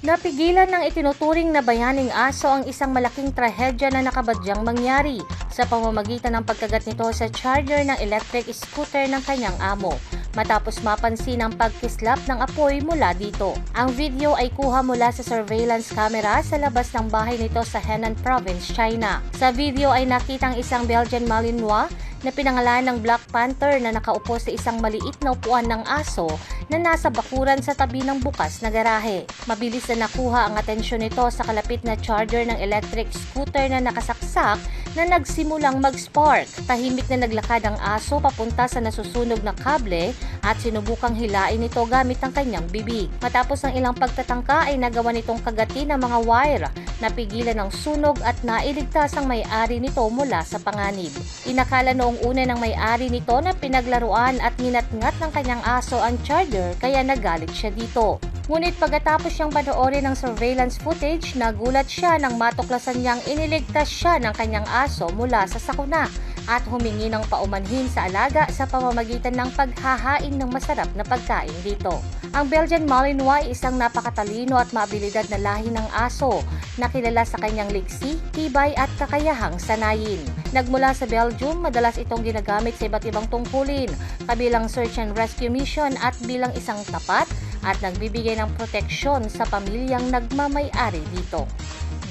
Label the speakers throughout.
Speaker 1: Napigilan ng itinuturing na bayaning aso ang isang malaking trahedya na nakabadyang mangyari sa pamamagitan ng pagkagat nito sa charger ng electric scooter ng kanyang amo matapos mapansin ang pagkislap ng apoy mula dito. Ang video ay kuha mula sa surveillance camera sa labas ng bahay nito sa Henan Province, China. Sa video ay nakitang isang Belgian Malinois na pinangalan ng Black Panther na nakaupo sa isang maliit na upuan ng aso na nasa bakuran sa tabi ng bukas na garahe. Mabilis na nakuha ang atensyon nito sa kalapit na charger ng electric scooter na nakasaksak na nagsimulang mag-spark. Tahimik na naglakad ang aso papunta sa nasusunog na kable at sinubukang hilain ito gamit ang kanyang bibig. Matapos ang ilang pagtatangka ay nagawa nitong kagatin ang mga wire napigilan ng sunog at nailigtas ang may-ari nito mula sa panganib. Inakala noong una ng may-ari nito na pinaglaruan at nginat-ngat ng kanyang aso ang charger kaya nagalit siya dito. Ngunit pagkatapos siyang panoorin ng surveillance footage, nagulat siya nang matuklasan niyang iniligtas siya ng kanyang aso mula sa sakuna at humingi ng paumanhin sa alaga sa pamamagitan ng paghahain ng masarap na pagkain dito. Ang Belgian Malinois ay isang napakatalino at maabilidad na lahi ng aso na kilala sa kanyang liksi, tibay at kakayahang sanayin. Nagmula sa Belgium, madalas itong ginagamit sa iba't ibang tungkulin, kabilang search and rescue mission at bilang isang tapat at nagbibigay ng proteksyon sa pamilyang nagmamay-ari dito.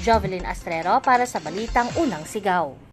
Speaker 1: Jovelyn Astrero para sa Balitang Unang Sigaw.